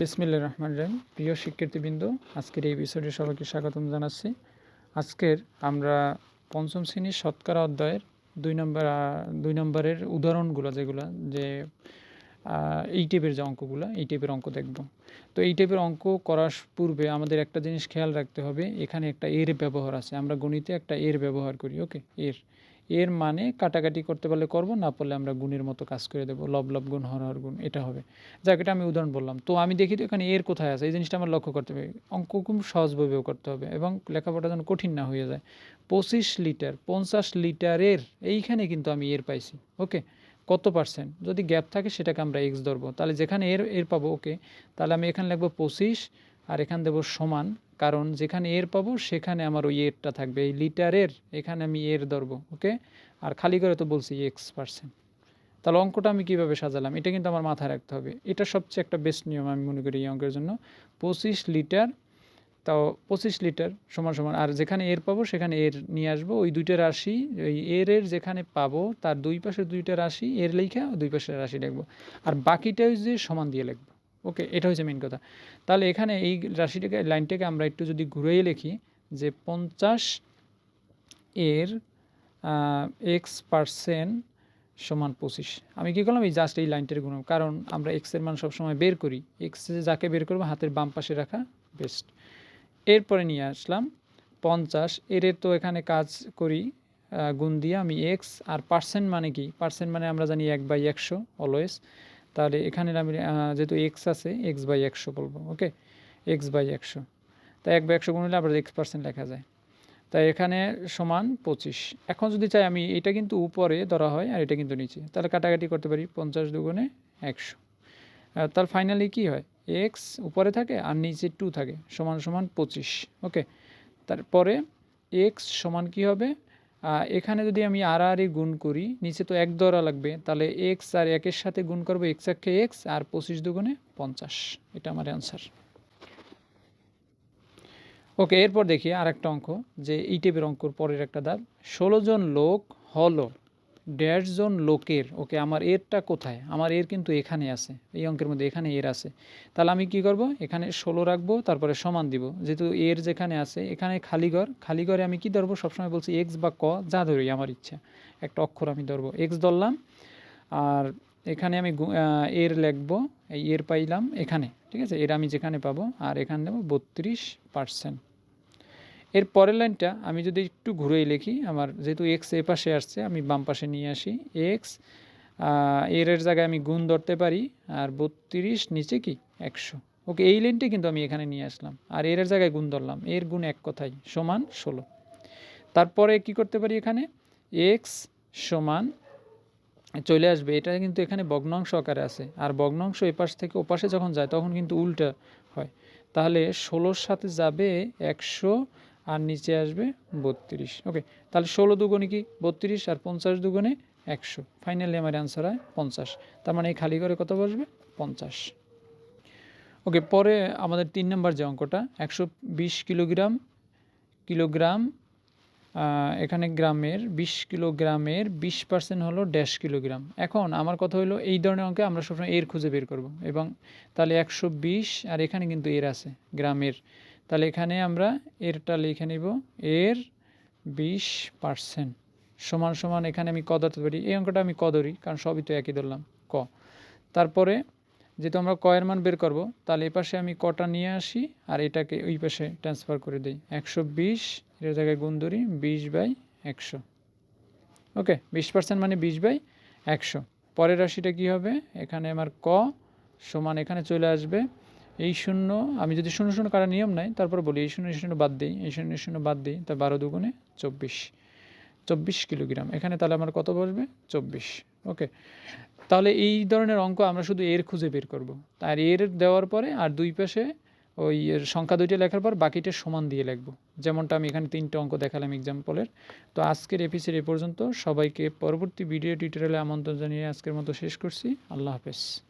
বিসমিল্লা রহমান রহিম। প্রিয় শিক্ষার্থীবৃন্দ, আজকের এই বিষয়টি সবাইকে স্বাগতম জানাচ্ছি। আজকের আমরা পঞ্চম শ্রেণির শতকরা অধ্যায়ের দুই নম্বর দুই নম্বরের উদাহরণগুলো যেগুলো, যে এই টাইপের যে অঙ্কগুলো, এই টাইপের অঙ্ক দেখব। তো এই টাইপের অঙ্ক করার পূর্বে আমাদের একটা জিনিস খেয়াল রাখতে হবে। এখানে একটা এর ব্যবহার আছে। আমরা গণিতে একটা এর ব্যবহার করি ওকে এর। এর মানে কাটাকাটি করতে পারলে করব, না পারলে আমরা গুণের মতো কাজ করে দেবো। লব লব গুণ, হর হর গুণ, এটা হবে। যাক, এটা আমি উদাহরণ বললাম। তো আমি দেখি তো এখানে এর কোথায় আছে? এই জিনিসটা আমার লক্ষ্য করতে হবে। অঙ্ক খুব সহজভাবেও করতে হবে এবং লেখাপড়া যেন কঠিন না হয়ে যায়। পঁচিশ লিটার, পঞ্চাশ লিটারের এইখানে কিন্তু আমি এর পাইছি। ওকে? কত পার্সেন্ট? যদি গ্যাপ থাকে সেটাকে আমরা এক্স ধরবো। তাহলে যেখানে এর এর পাবো, ওকে? তাহলে আমি এখানে লিখব পঁচিশ আর এখানে দেবো সমান কারণ যেখানে এর পাবো, সেখানে আমার ওই এরটা থাকবে, এই লিটারের, এখানে আমি এর ধরবো ওকে আর খালি করে তো বলছি এক্স পার্সেন্ট তাহলে অঙ্কটা আমি কীভাবে সাজালাম? এটা কিন্তু আমার মাথায় রাখতে হবে। এটা সবচেয়ে একটা বেস্ট নিয়ম আমি মনে করি এই অঙ্কের জন্য। পঁচিশ লিটার, তাও পঁচিশ লিটার সমান সমান, আর যেখানে এর পাবো, সেখানে এর নিয়ে আসব। ওই দুইটা রাশি ওই এর এর যেখানে পাবো, তার দুই পাশে দুইটা রাশি, এর লেখা দুই পাশের রাশি লিখব। আর বাকিটা ওই যে সমান দিয়ে লিখব। ওকে, এটা হচ্ছে মেন কথা। তাহলে এখানে এই রাশিটাকে, লাইনটাকে আমরা একটু যদি ঘুরিয়ে লিখি যে পঞ্চাশ এর এক্স পার্সেন্ট সমান পঁচিশ। আমি কী করলাম? এই জাস্ট এই লাইনটার গুণ কারণ আমরা এক্সের মান সবসময় বের করি। এক্স যাকে বের করব, হাতের বাম পাশে রাখা বেস্ট এরপরে নিয়ে আসলাম পঞ্চাশ। এর তো এখানে কাজ করি গুণ দিয়ে আমি এক্স আর পার্সেন্ট মানে কি? পার্সেন্ট মানে আমরা জানি এক বাই একশো অলওয়েজ তাহলে এখানে আমি যেহেতু এক্স আছে এক্স বাই একশো বলব ওকে এক্স বাই একশো। তাই এক বাই একশো গুণ হলে আবার এক্স পার্সেন্ট লেখা যায়। তাই এখানে সমান পঁচিশ। এখন যদি চাই আমি এটা কিন্তু উপরে ধরা হয় আর এটা কিন্তু নিচে, তাহলে কাটাকাটি করতে পারি পঞ্চাশ দুগুণে একশো। তার ফাইনালি কি হয়? এক্স উপরে থাকে আর নিচে টু থাকে, সমান সমান পঁচিশ ওকে তারপরে এক্স সমান কি হবে? এখানে যদি আমি আর আর গুণ করি, নিচে তো এক দরা লাগবে, তাহলে এক্স আর একের সাথে গুণ করব এক্স একে এক্স আর পঁচিশ দুগুণে পঞ্চাশ। এটা আমার অ্যান্সার ওকে এরপর দেখি আর একটা অঙ্ক, যে এই টাইপের অঙ্কর পরের একটা দাগ, ষোলো জন লোক হলো। দেড় জন লোকের, ওকে আমার এরটা কোথায়? আমার এর কিন্তু এখানে আছে, এই অঙ্কের মধ্যে এখানে এর আছে। তাহলে আমি কি করব? এখানে ষোলো রাখব, তারপরে সমান দিব। যেহেতু এর যেখানে আছে, এখানে খালি ঘর, খালি ঘরে আমি কি ধরবো? সবসময় বলছি এক্স বা ক, যা ধরি, আমার ইচ্ছা। একটা অক্ষর আমি ধরবো। এক্স ধরলাম, আর এখানে আমি এর লিখব, এই এর পাইলাম এখানে, ঠিক আছে? এর আমি যেখানে পাবো, আর এখানে দেবো বত্রিশ পার্সেন্ট এর পরের লাইনটা আমি যদি একটু ঘুরেই লিখি, আমার যেহেতু এক্স এ পাশে আসছে, আমি বাম পাশে নিয়ে আসি এক্সের এর জায়গায় আমি গুণ ধরতে পারি, আর বত্রিশ নিচে কি? একশো। ওকে, এই লাইনটা কিন্তু আমি এখানে নিয়ে আসলাম, আর এর জায়গায় গুণ ধরলাম, এর গুণ এক কথাই সমান ষোলো। তারপরে কি করতে পারি এখানে? এক্স সমান, চলে আসবে, এটা কিন্তু এখানে ভগ্নাংশ আকারে আছে, আর ভগ্নাংশ এপাশ থেকে ওপাশে যখন যায়, তখন কিন্তু উল্টা হয়। তাহলে ষোলোর সাথে যাবে একশো আর নিচে আসবে বত্রিশ। ওকে তাহলে ষোলো দুগুণে কি বত্রিশ আর পঞ্চাশ দুগুণে একশো। ফাইনালি আমার অ্যান্সার হয় পঞ্চাশ। তার মানে এই খালি করে কত বসবে? পঞ্চাশ। ওকে পরে আমাদের তিন নম্বর যে অঙ্কটা, একশো বিশ কিলোগ্রাম কিলোগ্রাম এখানে গ্রামের বিশ কিলোগ্রামের বিশ পার্সেন্ট হলো ড্যাশ কিলোগ্রাম এখন আমার কথা হলো এই ধরনের অঙ্কে আমরা সবসময় এর খুঁজে বের করব এবং তাহলে একশো বিশ আর এখানে কিন্তু এর আছে, গ্রামের তাহলে এখানে আমরা এরটা লিখে নিব, এর বিশ পার্সেন্ট সমান সমান এখানে আমি ক ধরতে পারি। এই অঙ্কটা আমি ক ধরি, কারণ সবই তো একই ধরলাম, ক। তারপরে যেহেতু আমরা কয়ের মান বের করব, তাহলে এই পাশে আমি কটা নিয়ে আসি আর এটাকে ওই পাশে ট্রান্সফার করে দিই। একশো বিশ এর জায়গায় গুণ ধরি, বিশ বাই একশো। ওকে, বিশ পার্সেন্ট মানে বিশ বাই একশো। পরের রাশিটা কী হবে? এখানে আমার ক সমান এখানে চলে আসবে এই শূন্য, আমি যদি শূন্য শূন্য কাটার নিয়ম নাই, তারপর বলি, এই শূন্য শূন্য বাদ দিই, এই শূন্য শূন্য বাদ দিই, তা বারো দুগুণে চব্বিশ। চব্বিশ কিলোগ্রাম। এখানে তাহলে আমার কত বসবে? চব্বিশ। ওকে। তাহলে এই ধরনের অঙ্ক আমরা শুধু এর খুঁজে বের করব। আর এর দেওয়ার পরে আর দুই পাশে ওই সংখ্যা দুইটা লেখার পর বাকিটা সমান দিয়ে লিখব। যেমনটা আমি এখানে তিনটে অঙ্ক দেখালাম এক্সাম্পলের তো আজকের এপিসোড এ পর্যন্ত সবাইকে পরবর্তী ভিডিও টিউটোরিয়ালে আমন্ত্রণ জানিয়ে আজকের মতো শেষ করছি। আল্লাহ হাফেজ।